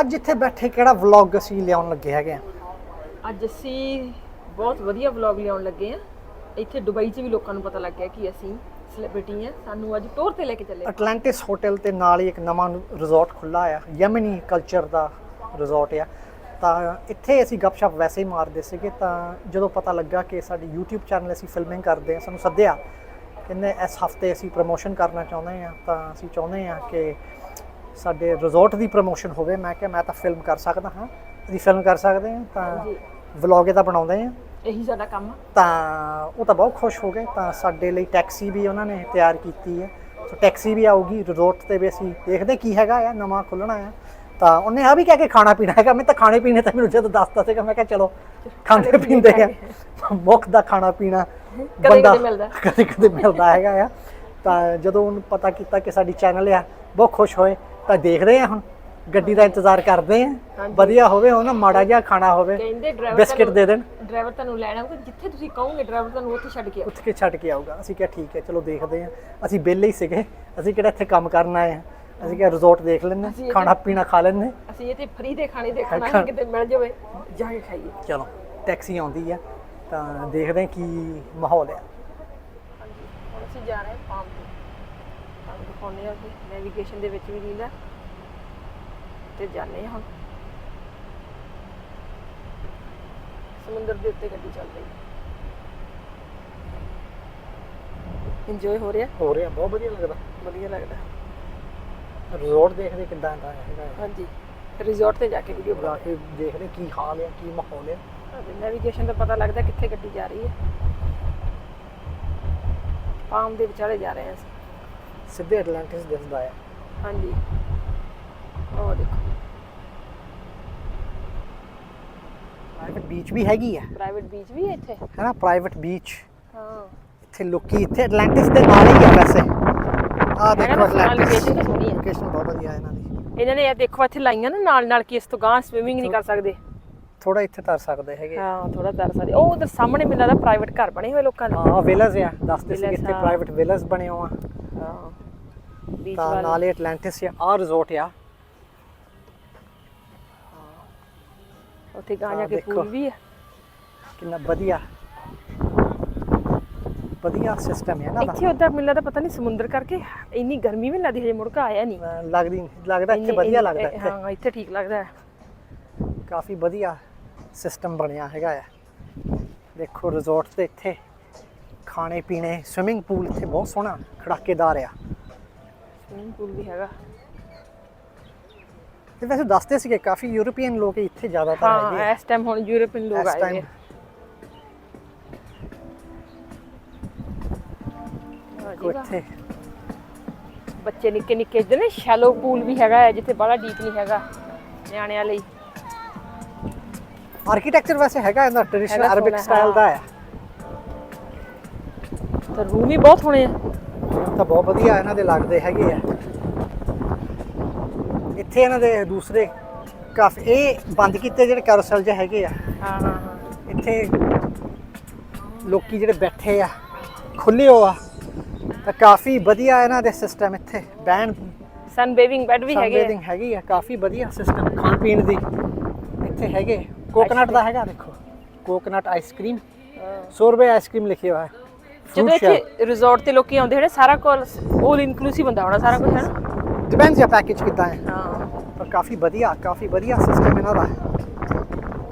ਅੱਜ ਇੱਥੇ ਬੈਠੇ ਕਿਹੜਾ ਵਲੌਗ ਅਸੀਂ ਲਿਆਉਣ ਲੱਗੇ ਹੈਗੇ ਆ? ਅੱਜ ਅਸੀਂ ਬਹੁਤ ਵਧੀਆ ਵਲੌਗ ਲਿਆਉਣ ਲੱਗੇ ਆ। ਇੱਥੇ ਦੁਬਈ 'ਚ ਵੀ ਲੋਕਾਂ ਨੂੰ ਪਤਾ ਲੱਗ ਗਿਆ ਕਿ ਅਸੀਂ ਸੈਲੀਬ੍ਰਿਟੀ ਆ। ਸਾਨੂੰ ਅੱਜ ਟੂਰ ਤੇ ਲੈ ਕੇ ਚੱਲੇ। ਅਟਲਾਂਟਿਸ ਹੋਟਲ ਤੇ ਨਾਲ ਹੀ ਇੱਕ ਨਵਾਂ ਰਿਜ਼ੋਰਟ ਖੁੱਲਾ ਆ। ਯਮਨੀ ਕਲਚਰ ਦਾ ਰਿਜ਼ੋਰਟ ਆ। ਤਾਂ ਇੱਥੇ ਅਸੀਂ ਗੱਪਸ਼ਪ ਵੈਸੇ ਹੀ ਮਾਰਦੇ ਸੀਗੇ ਤਾਂ ਜਦੋਂ ਪਤਾ ਲੱਗਾ ਕਿ ਸਾਡੀ YouTube ਚੈਨਲ ਅਸੀਂ ਫਿਲਮਿੰਗ ਕਰਦੇ ਆ ਸਾਨੂੰ ਸੱਦਿਆ ਕਹਿੰਦੇ ਇਸ ਹਫ਼ਤੇ ਅਸੀਂ ਪ੍ਰਮੋਸ਼ਨ ਕਰਨਾ ਚਾਹੁੰਦੇ ਆ ਤਾਂ ਅਸੀਂ ਚਾਹੁੰਦੇ ਆ ਕਿ ਸਾਡੇ ਰਿਜ਼ੋਰਟ ਦੀ ਪ੍ਰਮੋਸ਼ਨ ਹੋਵੇ ਮੈਂ ਕਿਹਾ ਮੈਂ ਤਾਂ ਫਿਲਮ ਕਰ ਸਕਦਾ ਹਾਂ। ਅਸੀਂ ਫਿਲਮ ਕਰ ਸਕਦੇ ਹਾਂ ਤਾਂ। ਵਲੌਗ ਇਹਦਾ ਬਣਾਉਂਦੇ ਆ। ਇਹੀ ਸਾਡਾ ਕੰਮ ਤਾਂ ਉਹ ਤਾਂ ਬਹੁਤ ਖੁਸ਼ ਹੋ ਗਏ ਤਾਂ ਸਾਡੇ ਲਈ ਟੈਕਸੀ ਵੀ ਉਹਨਾਂ ਨੇ ਤਿਆਰ ਕੀਤੀ ਹੈ। ਸੋ ਟੈਕਸੀ ਵੀ ਆਊਗੀ ਰਿਜ਼ੋਰਟ ਤੇ ਵੀ ਅਸੀਂ ਦੇਖਦੇ ਕੀ ਹੈਗਾ ਆ ਨਵਾਂ ਖੁੱਲਣਾ ਆ। ਤਾਂ ਉਹਨੇ ਆ ਵੀ ਕਹਿ ਕੇ ਖਾਣਾ ਪੀਣਾ ਹੈਗਾ ਮੈਂ ਤਾਂ ਖਾਣੇ ਪੀਣੇ ਤਾਂ ਮੈਨੂੰ ਜਦੋਂ ਦੱਸਤਾ ਸੀਗਾ ਮੈਂ ਕਿਹਾ ਚਲੋ ਖਾਂਦੇ ਪੀਂਦੇ ਆ। ਮੁੱਖ ਦਾ ਖਾਣਾ ਪੀਣਾ ਕਦੇ ਮਿਲਦਾ। ਕਦੇ ਕਦੇ ਮਿਲਦਾ ਹੈਗਾ ਆ। ਤਾਂ ਜਦੋਂ ਉਹਨੂੰ ਪਤਾ ਕੀਤਾ ਕਿ ਸਾਡੀ ਚੈਨਲ ਆ ਬਹੁਤ ਖੁਸ਼ ਹੋਏ। ਤਾਂ ਦੇਖਦੇ ਆ ਹੁਣ ਗੱਡੀ ਦਾ ਇੰਤਜ਼ਾਰ ਕਰਦੇ ਆ। ਵਧੀਆ ਹੋਵੇ ਉਹ ਨਾ ਮਾੜਾ ਜਿਹਾ ਖਾਣਾ ਹੋਵੇ ਕਹਿੰਦੇ ਡਰਾਈਵਰ ਬਿਸਕਿਟ ਦੇ ਦੇਣ। ਡਰਾਈਵਰ ਤੁਹਾਨੂੰ ਲੈਣਾ ਹੋਊਗਾ ਜਿੱਥੇ ਤੁਸੀਂ ਕਹੋਗੇ ਡਰਾਈਵਰ ਤੁਹਾਨੂੰ ਉੱਥੇ ਛੱਡ ਕੇ ਕੇ ਛੱਡ ਕੇ ਆਊਗਾ। ਅਸੀਂ ਕਿਹਾ ਠੀਕ ਹੈ ਚਲੋ ਦੇਖਦੇ ਹਾਂ। ਅਸੀਂ ਵਿਹਲੇ ਹੀ ਸੀਗੇ। ਅਸੀਂ ਕਿਹੜਾ ਇੱਥੇ ਕੰਮ ਕਰਨ ਆਏ ਹਾਂ। ਅਸੀਂ ਕਿਹਾ ਰਿਜ਼ੋਰਟ ਦੇਖ ਇਹ ਖਾਣਾ ਪੀਣਾ ਖਾ ਹਾਂ। ਅਸੀਂ ਇਹ ਤੇ ਫ੍ਰੀ ਦੇ ਖਾਣੇ ਦੇਖਣਾ ਹੈ ਕਿਤੇ ਮਿਲ ਜਾਵੇ ਜਾ ਕੇ ਖਾਈਏ। ਚਲੋ ਟੈਕਸੀ ਆਉਂਦੀ ਆ ਤਾਂ ਦੇਖਦੇ ਕੀ ਮਾਹੌਲ ਆ। ਹੁਣ ਅਸੀਂ ਜਾ ਰਹੇ ਹਾਂ ਪਾਮ ਤੇ। ਤੁਹਾਨੂੰ ਦਿਖਾਉਂਦੇ ਆ ਕਿ ਨੈਵੀਗੇਸ਼ਨ ਦੇ ਵਿੱਚ ਵੀ ਨੀਂਦਾ ਤੇ ਜਾਂਦੇ ਹਾਂ। ਸਮੁੰਦਰ ਦੇ ਉੱਤੇ ਗੱਡੀ ਚੱਲ ਰਹੀ ਹੈ। ਇੰਜੋਏ ਹੋ ਰਿਹਾ? ਹੋ ਰਿਹਾ ਬਹੁਤ ਵਧੀਆ ਲੱਗਦਾ। ਵਧੀਆ ਲੱਗਦਾ। ਰਿਜ਼ੋਰਟ ਦੇਖਦੇ ਕਿੱਦਾਂ ਦਾ ਹੈਗਾ ਹੈ। ਹਾਂਜੀ। ਰਿਜ਼ੋਰਟ ਤੇ ਜਾ ਕੇ ਵੀਡੀਓ ਬਣਾ ਕੇ ਦੇਖਦੇ ਕੀ ਹਾਲ ਆ ਕੀ ਮਾਹੌਲ ਆ ਨੈਵੀਗੇਸ਼ਨ ਦਾ ਪਤਾ ਲੱਗਦਾ ਕਿੱਥੇ ਗੱਡੀ ਜਾ ਰਹੀ ਹੈ। ਪਾਮ ਦੇ ਵਿਚਾਲੇ ਜਾ ਰਹੇ ਹਾਂ ਅਸੀਂ। ਸਿੱਧੇ ਐਟਲਾਂਟਿਸ ਦਿਸਦਾ ਆ ਹਾਂਜੀ। ਉਹ ਦੇਖੋ। ਪ੍ਰਾਈਵੇਟ ਬੀਚ ਵੀ ਹੈਗੀ ਆ। ਪ੍ਰਾਈਵੇਟ ਬੀਚ ਵੀ ਹੈ ਇੱਥੇ? ਹੈ ਨਾ ਪ੍ਰਾਈਵੇਟ ਬੀਚ ਹਾਂ। ਇੱਥੇ ਲੋਕੀ ਇੱਥੇ ਐਟਲਾਂਟਿਸ ਦੇ ਨਾਲ ਹੀ ਆ ਵੈਸੇ। ਆ ਦੇਖੋ ਐਟਲਾਂਟਿਸ। ਲੋਕੇਸ਼ਨ ਬਹੁਤ ਵਧੀਆ ਇਹਨਾਂ ਦੀ। ਇਹਨਾਂ ਨੇ ਇਹ ਦੇਖੋ ਇੱਥੇ ਲਾਈਆਂ ਨਾ ਨਾਲ ਨਾਲ ਕਿ ਇਸ ਤੋਂ ਗਾਂ ਸਵਿਮਿੰਗ ਨਹੀਂ ਕਰ ਸਕਦੇ। ਥੋੜਾ ਇੱਥੇ ਤਰ ਸਕਦੇ ਹੈਗੇ। ਹਾਂ ਥੋੜਾ ਤਰ ਸਕਦੇ। ਉਹ ਉਧਰ ਸਾਹਮਣੇ ਮੈਨੂੰ ਲੱਗਦਾ ਪ੍ਰਾਈਵੇਟ ਘਰ ਬਣੇ ਹੋਏ ਲੋਕਾਂ ਦੇ। ਹਾਂ ਵਿਲੇਜ ਆ। ਦੱਸਦੇ ਸੀ ਇੱਥੇ। ਪ੍ਰਾਈਵੇਟ ਵਿਲੇਜ ਬਣੇ ਹੋ ਆ। ਹਾਂ। ਬੀਚ ਤਾਂ ਵਾਲੇ। ਨਾਲੇ ਐਟਲਾਂਟਿਸ ਆ। ਆ ਰਿਜ਼ੋਰਟ ਆ। ਉੱਥੇ ਗਾਂ ਜਾ ਕੇ। ਪੂਲ ਵੀ ਹੈ ਕਿੰਨਾ ਵਧੀਆ। ਵਧੀਆ ਸਿਸਟਮ ਹੈ ਨਾ ਇੱਥੇ ਉਧਰ ਮੈਨੂੰ ਲੱਗਦਾ ਪਤਾ ਨਹੀਂ ਸਮੁੰਦਰ ਕਰਕੇ ਇੰਨੀ ਗਰਮੀ ਵੀ ਲੱਗਦੀ ਹਜੇ ਮੁੜਕਾ ਆਇਆ ਨਹੀਂ ਲੱਗਦੀ ਲੱਗਦਾ ਇੱਥੇ ਵਧੀਆ ਲੱਗਦਾ ਹਾਂ ਇੱਥੇ ਠੀਕ ਲੱਗਦਾ। ਕਾਫੀ ਵਧੀਆ। ਸਿਸਟਮ ਬਣਿਆ ਹੈਗਾ ਆ। ਦੇਖੋ ਰਿਜ਼ੋਰਟ ਤੇ ਇੱਥੇ ਖਾਣੇ ਪੀਣੇ ਸਵਿਮਿੰਗ ਪੂਲ ਇੱਥੇ ਬਹੁਤ ਸੋਹਣਾ ਖੜਾਕੇਦਾਰ ਆ। ਸਵਿਮਿੰਗ ਪੂਲ ਵੀ ਹੈਗਾ। ਤੇ ਵੈਸੇ ਦੱਸਦੇ ਸੀਗੇ ਕਾਫੀ ਯੂਰੋਪੀਅਨ ਲੋਕ ਇੱਥੇ ਜ਼ਿਆਦਾਤਰ ਹੈਗੇ ਹਾਂ ਆ। ਇਸ ਟਾਈਮ ਹੁਣ ਯੂਰਪੀਅਨ ਲੋਕ ਇਸ ਆਏ ਹੋਏ time ਆ ਹਾਂ ਦੇਖੋ ਜੀ, ਇੱਥੇ। ਬੱਚੇ ਨਿੱਕੇ ਨਿੱਕੇ ਜਿਹੇ ਨੇ ਸ਼ੈਲੋ ਪੂਲ ਵੀ ਹੈਗਾ ਹੈ ਜਿੱਥੇ ਬੜਾ ਡੀਪ ਨਹੀਂ ਹੈਗਾ ਨਿਆਣਿਆਂ ਲਈ। ਆਰਕੀਟੈਕਚਰ ਵੈਸੇ ਹੈਗਾ ਇਹਦਾ ਟ੍ਰੈਡੀਸ਼ਨਲ ਹੈਗਾ ਅਰਬਿਕ ਸੋਹਣਾ, ਸਟਾਈਲ ਦਾ ਹੈ। ਤਾਂ ਰੂਮ ਵੀ ਬਹੁਤ ਸੋਹਣੇ ਆ। ਤਾਂ ਬਹੁਤ ਵਧੀਆ ਇਹਨਾਂ ਦੇ ਲੱਗਦੇ ਹੈਗੇ ਆ। ਇੱਥੇ ਇਹਨਾਂ ਦੇ ਦੂਸਰੇ ਕਾਫੀ ਇਹ ਬੰਦ ਕੀਤੇ ਜਿਹੜੇ ਕੈਰੋਸਲ ਜਿਹੇ ਹੈਗੇ ਆ। ਹਾਂ ਹਾਂ ਹਾਂ। ਇੱਥੇ ਲੋਕੀ ਜਿਹੜੇ ਬੈਠੇ ਆ ਖੁੱਲੇ ਹੋ ਆ ਤਾਂ ਕਾਫੀ ਵਧੀਆ ਇਹਨਾਂ ਦੇ ਸਿਸਟਮ ਇੱਥੇ ਬੈਨ ਸਨ ਬੇਵਿੰਗ ਬੈੱਡ ਵੀ ਹੈਗੇ ਆ। ਹੈਗੀ ਆ ਕਾਫੀ ਵਧੀਆ ਸਿਸਟਮ ਖਾਣ ਪੀਣ ਦੀ ਇੱਥੇ ਹੈਗੇ। ਕੋਕਨਟ ਦਾ ਹੈਗਾ ਦੇਖੋ ਕੋਕਨਟ ਆਈਸਕ੍ਰੀਮ ਹਾਂ। 100 ਰੁਪਏ ਆਈਸਕ੍ਰੀਮ ਲਿਖਿਆ ਹੋਇਆ ਹੈ ਜਦੋਂ ਇੱਥੇ ਰਿਜ਼ੋਰਟ ਤੇ ਲੋਕੀ ਆਉਂਦੇ ਜਿਹੜੇ ਸਾਰਾ ਕੋਲ 올 ਇਨਕਲੂਸਿਵ ਹੁੰਦਾ ਹੋਣਾ ਸਾਰਾ ਕੁਝ ਹੈ ਨਾ ਡਿਪੈਂਡਸ ਜਾਂ ਪੈਕੇਜ ਕਿੱਦਾਂ ਹੈ ਹਾਂ ਪਰ ਕਾਫੀ ਵਧੀਆ ਕਾਫੀ ਵਧੀਆ ਸਿਸਟਮ ਇਹਨਾਂ ਦਾ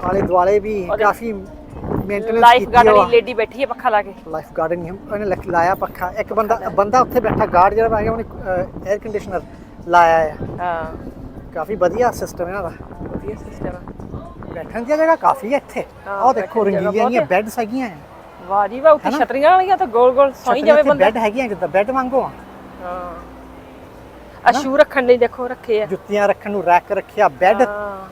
ਆਲੇ ਦੁਆਲੇ ਵੀ ਉਹਦੇ- ਕਾਫੀ ਮੇਨਟੇਨੈਂਸ ਲਾਈਫ ਕੀਤੀ ਗਾਰਡ ਹੋਆ ਵਾਲੀ ਲੇਡੀ ਬੈਠੀ ਹੈ ਪੱਖਾ ਲਾ ਕੇ ਲਾਈਫ ਗਾਰਡ ਨਹੀਂ ਉਹਨੇ ਲਿਖ- ਲਾਇਆ ਪੱਖਾ ਇੱਕ ਬੰਦਾ ਬੰਦਾ ਉੱਥੇ ਬੈਠਾ ਗਾਰਡ ਜਿਹੜਾ ਹੈਗਾ ਉਹਨੇ 에ਅਰ ਕੰਡੀਸ਼ਨਰ ਲਾਇਆ ਹੈ ਹਾਂ ਕਾਫੀ ਵਧੀਆ ਸਿਸਟਮ ਇਹਨਾਂ ਦਾ ਵਧੀਆ ਸਿਸਟਮ ਹੈ ਬੈਠਣ ਦੀ ਜਗ੍ਹਾ ਕਾਫੀ ਹੈ ਇੱਥੇ। ਹਾਂ, ਆਹ ਦੇਖੋ ਬੈਠਣ ਦੀ ਜਗ੍ਹਾ ਰੰਗੀਲੀਆਂ ਬਹੁਤ ਬੈੱਡਸ ਹੈਗੀਆਂ ਹੈ ਵਾਹ ਜੀ ਵਾਹ ਉੱਥੇ ਹੈਨਾ? ਛਤਰੀਆਂ ਵਾਲੀਆਂ ਤਾਂ ਗੋਲ ਗੋਲ ਸੌਈ ਜਾਵੇ ਬੰਦਾ ਬੈੱਡ ਹੈਗੀਆਂ ਜਿੱਦਾਂ ਬੈੱਡ ਵਾਂਗੂ ਆ। ਹਾਂ। ਆ ਸ਼ੂ ਰੱਖਣ ਲਈ ਦੇਖੋ ਰੱਖੇ ਆ। ਜੁੱਤੀਆਂ ਰੱਖਣ ਨੂੰ ਰੈਕ ਰੱਖਿਆ ਬੈੱਡ ਹਾਂ।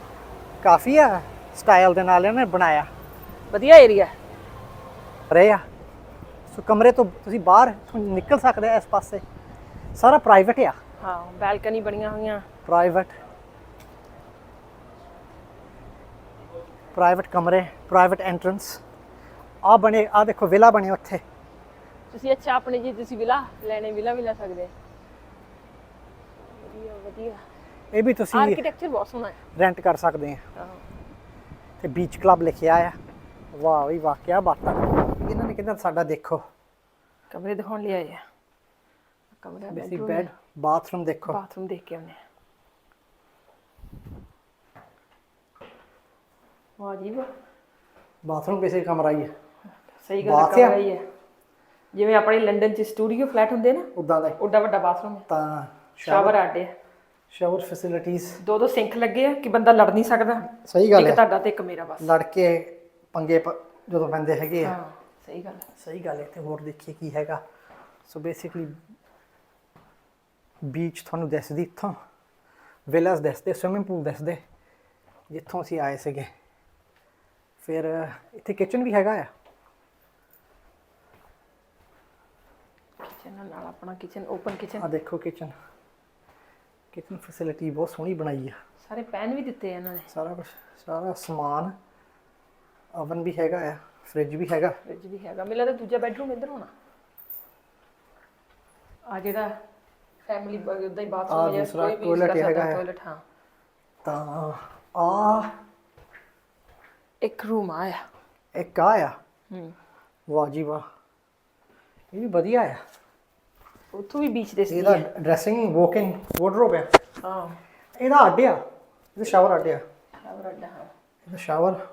ਕਾਫੀ ਆ ਸਟਾਈਲ ਦੇ ਨਾਲ ਇਹਨਾਂ ਬਣਾਇਆ। ਵਧੀਆ ਏਰੀਆ ਰਹੇ ਆ। ਸੋ ਕਮਰੇ ਤੋਂ ਤੁਸੀਂ ਬਾਹਰ ਨਿਕਲ ਸਕਦੇ ਆ ਇਸ ਪਾਸੇ। ਸਾਰਾ ਪ੍ਰਾਈਵੇਟ ਆ। ਹਾਂ ਬੈਲਕਨੀ ਬਣੀਆਂ ਹੋਈਆਂ। ਪ੍ਰਾਈਵੇਟ ਪ੍ਰਾਈਵੇਟ ਕਮਰੇ ਪ੍ਰਾਈਵੇਟ ਐਂਟਰੈਂਸ ਆ ਬਣੇ ਆ ਦੇਖੋ ਵਿਲਾ ਬਣੇ ਉੱਥੇ। ਤੁਸੀਂ ਅੱਛਾ ਆਪਣੇ ਜੀ ਤੁਸੀਂ ਵਿਲਾ ਲੈਣੇ ਵਿਲਾ ਵੀ ਲੈ ਸਕਦੇ। ਆ। ਵਧੀਆ ਵਧੀਆ। ਇਹ ਵੀ ਤੁਸੀਂ ਆਰਕੀਟੈਕਚਰ ਬਹੁਤ ਸੋਹਣਾ ਹੈ। ਰੈਂਟ ਕਰ ਸਕਦੇ ਆ। ਹਾਂ। ਤੇ ਬੀਚ ਕਲੱਬ ਲਿਖਿਆ ਆ। ਵਾਹ ਵੀ ਵਾਹ ਕੀ ਬਾਤ ਆ। ਇਹਨਾਂ ਨੇ ਕਹਿੰਦਾ ਸਾਡਾ ਦੇਖੋ। ਕਮਰੇ ਦਿਖਾਉਣ ਲਈ ਆਏ ਆ। ਕਮਰਾ ਬੇਸਿਕ ਬੈੱਡ ਬਾਥਰੂਮ ਦੇਖੋ। ਬਾਥਰੂਮ ਦੇਖ ਕੇ ਆਉਨੇ ਵਾਹ ਬਾਥਰੂਮ ਕਿਸੇ ਕਮਰਾ ਹੀ ਹੈ ਸਹੀ ਗੱਲ ਬਾਥ ਆ? ਕਮਰਾ ਹੀ ਹੈ ਜਿਵੇਂ ਆਪਣੇ ਲੰਡਨ ਚ ਸਟੂਡੀਓ ਫਲੈਟ ਹੁੰਦੇ ਨਾ ਉਦਾਂ ਦਾ। ਹੀ। ਵੱਡਾ ਬਾਥਰੂਮ ਹੈ ਤਾਂ ਸ਼ਾਵਰ ਆਡੇ ਸ਼ਾਵਰ ਫੈਸਿਲਿਟੀਆਂ ਦੋ ਦੋ ਸਿੰਕ ਲੱਗੇ ਆ ਕਿ ਬੰਦਾ ਲੜ ਨਹੀਂ ਸਕਦਾ। ਸਹੀ ਗੱਲ ਇੱਕ ਹੈ ਤੁਹਾਡਾ ਤੇ ਇੱਕ ਮੇਰਾ ਬਸ। ਲੜ ਕੇ ਪੰਗੇ ਪ- ਜਦੋਂ ਪੈਂਦੇ ਹੈਗੇ ਆ। ਹਾਂ ਸਹੀ ਗੱਲ ਹੈ ਸਹੀ ਗੱਲ ਹੈ ਤੇ ਹੋਰ ਦੇਖੀਏ ਕੀ ਹੈਗਾ। ਸੋ ਬੇਸਿਕਲੀ ਬੀਚ ਤੁਹਾਨੂੰ ਦਿਸਦੀ ਇੱਥੋਂ। ਵਿਲਾਸ ਦਿਸਦੇ ਸਵਿਮਿੰਗ ਪੂਲ ਦਿਸਦੇ। ਜਿੱਥੋਂ ਅਸੀਂ ਆਏ ਸੀਗੇ। ਫਿਰ ਇੱਥੇ ਕਿਚਨ ਵੀ ਹੈਗਾ ਆ। ਕਿਚਨ ਨਾਲ ਆਪਣਾ ਕਿਚਨ ਓਪਨ ਕਿਚਨ ਆ ਦੇਖੋ ਕਿਚਨ ਕਿਚਨ ਫੈਸਿਲਿਟੀ ਬਹੁਤ ਸੋਹਣੀ ਬਣਾਈ ਆ। ਸਾਰੇ ਪੈਨ ਵੀ ਦਿੱਤੇ ਆ ਇਹਨਾਂ ਨੇ। ਸਾਰਾ ਕੁਝ ਸਾਰਾ ਸਮਾਨ ਓਵਨ ਵੀ ਹੈਗਾ ਆ ਫ੍ਰਿਜ ਵੀ ਹੈਗਾ। ਫ੍ਰਿਜ ਵੀ ਹੈਗਾ। ਮੈਨੂੰ ਲੱਗਦਾ ਦੂਜਾ ਬੈਡਰੂਮ ਇੱਧਰ ਹੋਣਾ। ਆ ਜਿਹੜਾ ਫੈਮਿਲੀ ਉਦਾਂ ਹੀ ਆਹ ਬਾਥਰੂਮ ਹੈ ਦੂਸਰਾ toilet ਹੈਗਾ ਹੈ। ਟਾਇਲਟ ਹਾਂ। ਤਾਂ ਆ ਇੱਕ ਰੂਮ ਆਇਆ ਇੱਕ ਆ ਆ? ਹੂੰ। ਵਾਹ ਜੀ ਵਾਹ। ਇਹ ਵੀ ਵਧੀਆ ਆ। ਉੱਥੋਂ ਵੀ ਬੀਚ ਦੇ ਸੀ ਇਹਦਾ ਡਰੈਸਿੰਗ ਵਾਕ-ਇਨ ਵਾਰਡਰੋਬ ਆ। ਹਾਂ। ਇਹਦਾ ਅੱਡ ਆ। ਇਹਦਾ ਸ਼ਾਵਰ ਅੱਡ ਆ। ਸ਼ਾਵਰ ਅੱਡਾ ਹਾਂ। ਇਹਦਾ ਸ਼ਾਵਰ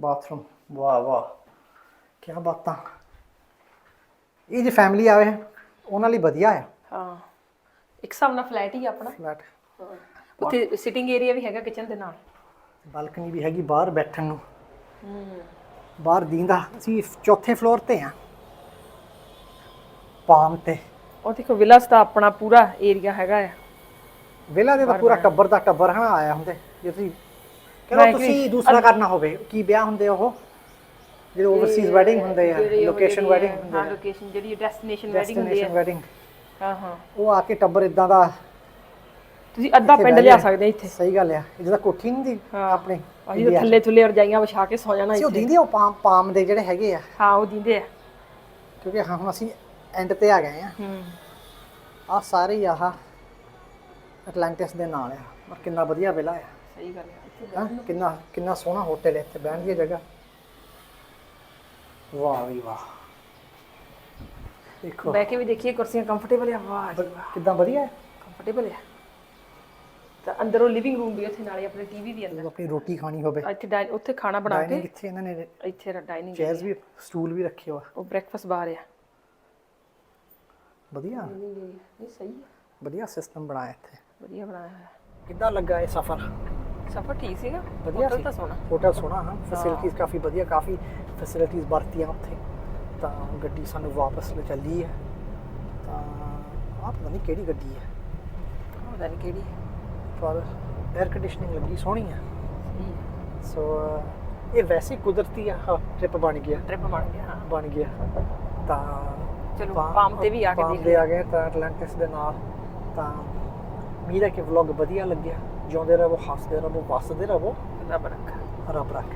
ਬਾਥਰੂਮ ਵਾਹ ਵਾਹ। ਕੀ ਬਾਤਾਂ। ਇਹ ਜੇ ਫੈਮਿਲੀ ਆਵੇ ਉਹਨਾਂ ਲਈ ਵਧੀਆ ਆ। ਹਾਂ। ਇੱਕ ਨਾਲ ਫਲੈਟ ਹੀ ਆ ਆਪਣਾ। ਫਲੈਟ ਉੱਥੇ ਸਿਟਿੰਗ ਏਰੀਆ ਵੀ ਹੈਗਾ ਕਿਚਨ ਦੇ ਨਾਲ। ਬਾਲਕਨੀ ਵੀ ਹੈਗੀ ਬਾਹਰ ਬੈਠਣ ਨੂੰ। ਬਾਹਰ ਦੀਂਦਾ। ਅਸੀਂ ਚੌਥੇ ਫਲੋਰ ਤੇ ਆ। ਪਾਮ ਤੇ। ਉਹ ਦੇਖੋ ਵਿਲਾਸ ਦਾ ਆਪਣਾ ਪੂਰਾ ਏਰੀਆ ਹੈਗਾ ਆ। ਵਿਲਾ ਦੇ ਤਾਂ ਪੂਰਾ ਟੱਬਰ ਦਾ ਟੱਬਰ ਹਨਾ ਆਇਆ ਹੁੰਦੇ। ਜੇ ਤੁਸੀਂ ਕਹਿੰਦਾ ਤੁਸੀਂ ਦੂਸਰਾ ਕਰਨਾ ਹੋਵੇ ਕੀ ਵਿਆਹ ਹੁੰਦੇ ਉਹ? ਜਿਹੜੇ ਓਵਰਸੀਜ਼ ਵੈਡਿੰਗ ਹੁੰਦੇ ਆ ਲੋਕੇਸ਼ਨ ਵੈਡਿੰਗ ਹੁੰਦੇ ਹਾਂ ਆ। ਲੋਕੇਸ਼ਨ ਜਿਹੜੀ ਡੈਸਟੀਨੇਸ਼ਨ ਵੈਡਿੰਗ ਹੁੰਦੀ ਹੈ ਵੈਡਿੰਗ ਹਾਂ ਹਾਂ। ਉਹ ਆ ਕੇ ਟੱਬਰ ਇਦਾਂ ਦਾ ਤੁਸੀਂ ਅੱਧਾ ਪਿੰਡ ਲਿਆ। ਸਕਦੇ ਇੱਥੇ। ਸਹੀ ਗੱਲ ਆ। ਜਿਹਦਾ ਕੋਠੀ ਨਹੀਂ ਦੀ। ਆਪਣੇ। ਤਾਂ ਥੱਲੇ ਥੱਲੇ ਰਜਾਈਆਂ ਵਿਛਾ ਕੇ ਸੌ ਜਾਣਾ ਸੀ ਉਹ ਦਿੰਦੇ ਉਹ ਪਾਮ ਪਾਮ ਦੇ ਜਿਹੜੇ ਹੈਗੇ ਆ। ਹਾਂ ਉਹ ਦਿੰਦੇ ਆ। ਕਿਉਂਕਿ ਹਾਂ ਹੁਣ ਅਸੀਂ ਐਂਡ ਤੇ ਆ ਗਏ ਆ। ਹੂੰ। ਆ ਸਾਰੇ ਆਹ ਐਟਲਾਂਟਿਸ ਦੇ ਨਾਲ ਆ। ਪਰ ਕਿੰਨਾ ਵਧੀਆ ਵਿਲਾ ਆ। ਸਹੀ ਗੱਲ ਹੈ ਕਿੰਨਾ ਕਿੰਨਾ ਸੋਹਣਾ ਹੋਟਲ ਹੈ ਇੱਥੇ ਬਹਿਣ ਦੀ ਜਗ੍ਹਾ। ਵਾਹ ਵੀ ਵਾਹ। ਦੇਖੋ। ਬਹਿ ਕੇ ਵੀ ਦੇਖੀਏ ਕੁਰਸੀਆਂ ਕੰਫਰਟੇਬਲ ਆ? ਵਾਹ ਕਿੰਨਾ ਵਧੀਆ ਹੈ ਕੰਫਰਟੇਬਲ ਆ। ਤਾਂ ਅੰਦਰੋਂ ਲਿਵਿੰਗ ਰੂਮ ਵੀ ਉੱਥੇ ਨਾਲੇ ਆਪਣੇ ਟੀਵੀ ਵੀ ਅੰਦਰ। ਜਦੋਂ ਆਪਣੀ ਰੋਟੀ ਖਾਣੀ ਹੋਵੇ। ਇੱਥੇ ਡਾਈਨ ਉੱਥੇ ਖਾਣਾ ਬਣਾ ਡਾਈਨਿੰਗ ਕੇ ਇੱਥੇ ਇਹਨਾਂ ਨੇ? ਇੱਥੇ ਡਾਈਨਿੰਗ ਚੇਅਰਸ ਵੀ ਸਟੂਲ ਵੀ ਰੱਖੇ ਹੋਆ ਉਹ ਬ੍ਰੈਕਫਾਸਟ ਬਾਹਰ ਆ। ਵਧੀਆ। ਨਹੀਂ ਸਹੀ ਹੈ ਵਧੀਆ ਸਿਸਟਮ ਬਣਾਇਆ ਇੱਥੇ। ਵਧੀਆ ਬਣਾਇਆ ਹੋਇਆ। ਕਿੱਦਾਂ ਲੱਗਾ ਇਹ ਸਫ਼ਰ? ਸਫਰ ਠੀਕ ਸੀਗਾ। ਵਧੀਆ Hotel ਸੀ। ਤਾਂ ਸੋਹਣਾ। ਹੋਟਲ ਸੋਹਣਾ ਹਾਂ। ਫੈਸਿਲਿਟੀਆਂ ਕਾਫੀ ਵਧੀਆ ਕਾਫੀ ਫੈਸਿਲਿਟੀਆਂ ਵਰਤੀਆਂ ਉੱਥੇ। ਤਾਂ ਗੱਡੀ ਸਾਨੂੰ ਵਾਪਸ ਲੈ ਚੱਲੀ ਹੈ। ਤਾਂ ਆਹ ਪਤਾ ਨਹੀਂ ਕਿਹੜੀ ਗੱਡੀ ਹੈ। ਪਤਾ ਨਹੀਂ ਕਿਹੜੀ। ਪਰ 에ਅਰ ਕੰਡੀਸ਼ਨਿੰਗ ਲੱਗੀ ਸੋਹਣੀ ਹੈ ਸੋ ਇਹ ਵੈਸੇ ਕੁਦਰਤੀ ਆ। ਟ੍ਰਿਪ ਬਣ ਗਿਆ। ਟ੍ਰਿਪ ਬਣ ਗਿਆ ਬਣ ਗਿਆ। ਤਾਂ ਚਲੋ ਪਾਮ ਤੇ ਵੀ ਆ ਕੇ ਦੇਖ ਤੇ ਆ ਗਏ ਤਾਂ ਐਟਲਾਂਟਿਸ ਦੇ ਨਾਲ। ਤਾਂ ਹੈ ਕਿ ਵਲੌਗ ਵਧੀਆ ਲੱਗਿਆ। ਜਿਉਂਦੇ ਰਹੋ ਹੱਸਦੇ ਰਹੋ ਵਸਦੇ ਰਹੋ। ਰੱਬ ਰੱਖਾ। ਰੱਬ ਰੱਖ।